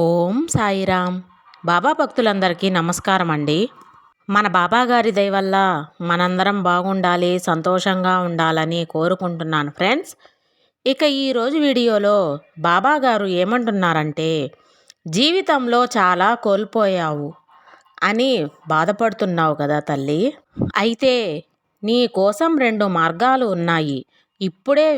ఓం సాయిరామ్. బాబా భక్తులందరికీ నమస్కారం అండి మన బాబా గారి వల్ల మనందరం బాగుండాలి సంతోషంగా ఉండాలని కోరుకుంటున్నాను ఫ్రెండ్స్. ఇక ఈరోజు వీడియోలో బాబాగారు ఏమంటున్నారంటే జీవితంలో చాలా కోల్పోయావు అని బాధపడుతున్నావు కదా తల్లి. అయితే నీ కోసం రెండు మార్గాలు ఉన్నాయి. ఇప్పుడే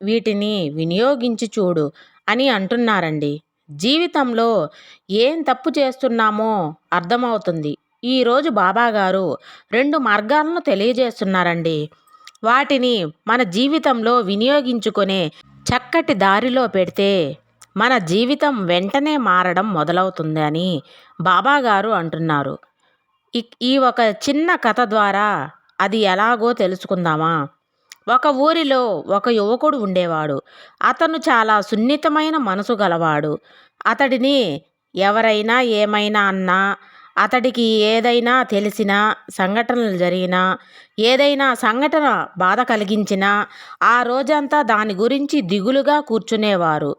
వీటిని వినియోగించి చూడు అని అంటున్నారండి. జీవితంలో ఏం తప్పు చేస్తున్నామో అర్థమవుతుంది. ఈరోజు బాబాగారు రెండు మార్గాలను తెలియజేస్తున్నారండి. వాటిని మన జీవితంలో వినియోగించుకునే చక్కటి దారిలో పెడితే మన జీవితం వెంటనే మారడం మొదలవుతుంది అని బాబాగారు అంటున్నారు. ఈ ఒక చిన్న కథ ద్వారా అది ఎలాగో తెలుసుకుందామా? ఒక ఊరిలో ఒక యువకుడు ఉండేవాడు. అతను చాలా సున్నితమైన మనసు గలవాడు. అతడిని ఎవరైనా ఏమైనా అన్నా అతడికి ఏదైనా తెలిసినా సంఘటనలు జరిగినా ఏదైనా సంఘటన బాధ కలిగించినా ఆ రోజంతా దాని గురించి దిగులుగా కూర్చునేవారు.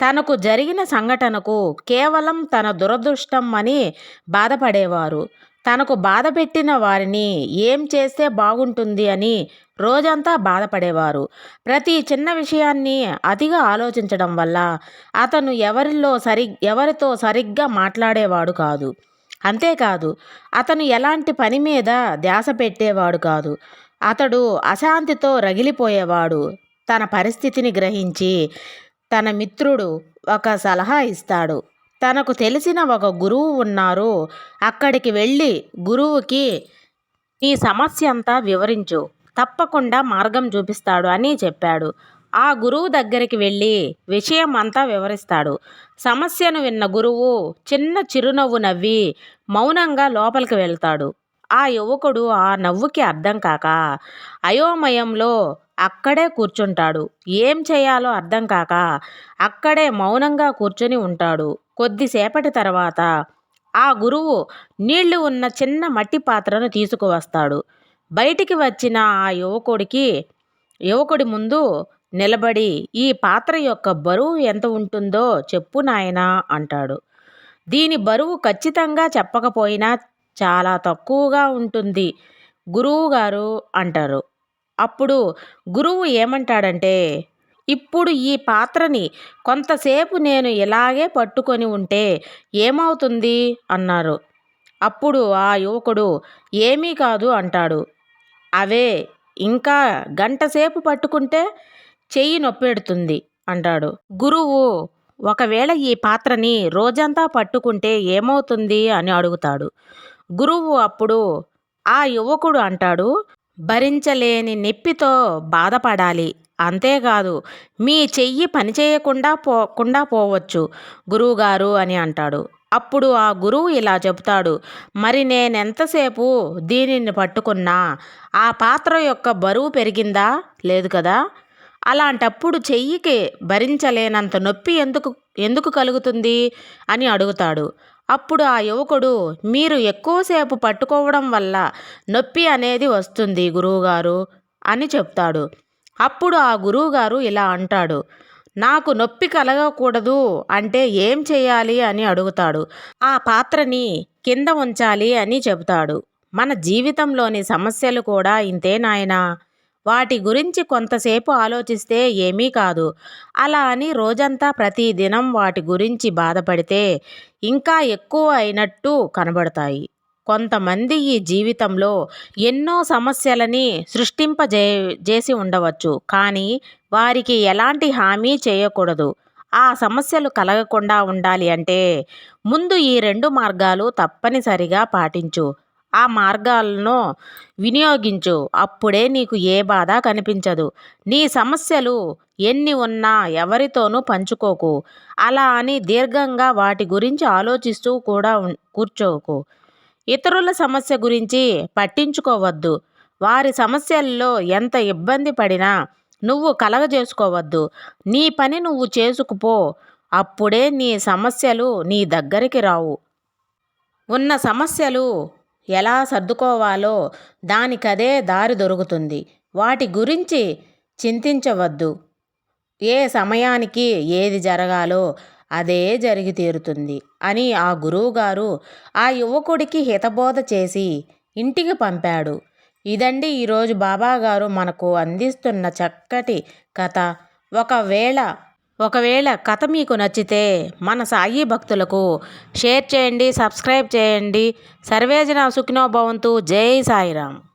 తనకు జరిగిన సంఘటనకు కేవలం తన దురదృష్టం అని బాధపడేవారు. తనకు బాధ పెట్టిన వారిని ఏం చేస్తే బాగుంటుంది అని రోజంతా బాధపడేవారు. ప్రతి చిన్న విషయాన్ని అతిగా ఆలోచించడం వల్ల అతను ఎవరిలో సరి ఎవరితో సరిగ్గా మాట్లాడేవాడు కాదు. అంతేకాదు అతను ఎలాంటి పని మీద ధ్యాస పెట్టేవాడు కాదు. అతడు అశాంతితో రగిలిపోయేవాడు. తన పరిస్థితిని గ్రహించి తన మిత్రుడు ఒక సలహా ఇస్తాడు. తనకు తెలిసిన ఒక గురువు ఉన్నారు. అక్కడికి వెళ్ళి గురువుకి ఈ సమస్య అంతా వివరించు. తప్పకుండా మార్గం చూపిస్తాడు అని చెప్పాడు. ఆ గురువు దగ్గరికి వెళ్ళి విషయం అంతా వివరిస్తాడు. సమస్యను విన్న గురువు చిన్న చిరునవ్వు నవ్వి మౌనంగా లోపలికి వెళ్తాడు. ఆ యువకుడు ఆ నవ్వుకి అర్థం కాక అయోమయంలో అక్కడే కూర్చుంటాడు. ఏం చేయాలో అర్థం కాక అక్కడే మౌనంగా కూర్చొని ఉంటాడు. కొద్దిసేపటి తర్వాత ఆ గురువు నీళ్ళు ఉన్న చిన్న మట్టి పాత్రను తీసుకువస్తాడు. బయటికి వచ్చిన ఆ యువకుడికి యువకుడి ముందు నిలబడి ఈ పాత్ర యొక్క బరువు ఎంత ఉంటుందో చెప్పు నాయనా అంటాడు. దీని బరువు ఖచ్చితంగా చెప్పకపోయినా చాలా తక్కువగా ఉంటుంది గురువు గారు అంటారు. అప్పుడు గురువు ఏమంటాడంటే ఇప్పుడు ఈ పాత్రని కొంతసేపు నేను ఇలాగే పట్టుకొని ఉంటే ఏమవుతుంది? అన్నారు. అప్పుడు ఆ యువకుడు ఏమీ కాదు అంటాడు. అవే ఇంకా గంటసేపు పట్టుకుంటే చెయ్యి నొప్పెడుతుంది అంటాడు. గురువు ఒకవేళ ఈ పాత్రని రోజంతా పట్టుకుంటే ఏమవుతుంది? అని అడుగుతాడు. గురువు అప్పుడు ఆ యువకుడు అంటాడు భరించలేని నొప్పితో బాధపడాలి అంతేకాదు మీ చెయ్యి పనిచేయకుండా పోకుండా పోవచ్చు గురువుగారు అని అంటాడు. అప్పుడు ఆ గురువు ఇలా చెబుతాడు మరి నేనెంతసేపు దీనిని పట్టుకున్నా? ఆ పాత్ర యొక్క బరువు పెరిగిందా? లేదు కదా అలాంటప్పుడు చెయ్యికి భరించలేనంత నొప్పి ఎందుకు ఎందుకు కలుగుతుంది అని అడుగుతాడు. అప్పుడు ఆ యువకుడు మీరు ఎక్కువసేపు పట్టుకోవడం వల్ల నొప్పి అనేది వస్తుంది గురువుగారు అని చెప్తాడు. అప్పుడు ఆ గురువుగారు ఇలా అంటాడు నాకు నొప్పి కలగకూడదు అంటే ఏం చేయాలి అని అడుగుతాడు. ఆ పాత్రని కింద ఉంచాలి అని చెబుతాడు. మన జీవితంలోని సమస్యలు కూడా ఇంతే నాయనా. వాటి గురించి కొంతసేపు ఆలోచిస్తే ఏమీ కాదు. అలా అని రోజంతా ప్రతిదినం వాటి గురించి బాధపడితే ఇంకా ఎక్కువ అయినట్టు కనబడతాయి. కొంతమంది ఈ జీవితంలో ఎన్నో సమస్యలని సృష్టింపజే చేసి ఉండవచ్చు. కానీ వారికి ఎలాంటి హామీ చేయకూడదు. ఆ సమస్యలు కలగకుండా ఉండాలి అంటే ముందు ఈ రెండు మార్గాలు తప్పనిసరిగా పాటించు. ఆ మార్గాలను వినియోగించు. అప్పుడే నీకు ఏ బాధ కనిపించదు. నీ సమస్యలు ఎన్ని ఉన్నా ఎవరితోనూ పంచుకోకు. అలా అని దీర్ఘంగా వాటి గురించి ఆలోచిస్తూ కూడా కూర్చోకు. ఇతరుల సమస్య గురించి పట్టించుకోవద్దు. వారి సమస్యల్లో ఎంత ఇబ్బంది పడినా నువ్వు కలగజేసుకోవద్దు. నీ పని నువ్వు చేసుకుపో. అప్పుడే నీ సమస్యలు నీ దగ్గరికి రావు. ఉన్న సమస్యలు ఎలా సర్దుకోవాలో దానికదే దారి దొరుకుతుంది. వాటి గురించి చింతించవద్దు. ఏ సమయానికి ఏది జరగాలో అదే జరిగి తీరుతుంది అని ఆ గురువుగారు ఆ యువకుడికి హితబోధ చేసి ఇంటికి పంపాడు. ఇదండి ఈరోజు బాబాగారు మనకు అందిస్తున్న చక్కటి కథ. ఒకవేళ ఒకవేళ కథ మీకు నచ్చితే మన సాయి భక్తులకు షేర్ చేయండి సబ్స్క్రైబ్ చేయండి. సర్వేజన సుఖినో భవంతు. జై సాయిరామ్.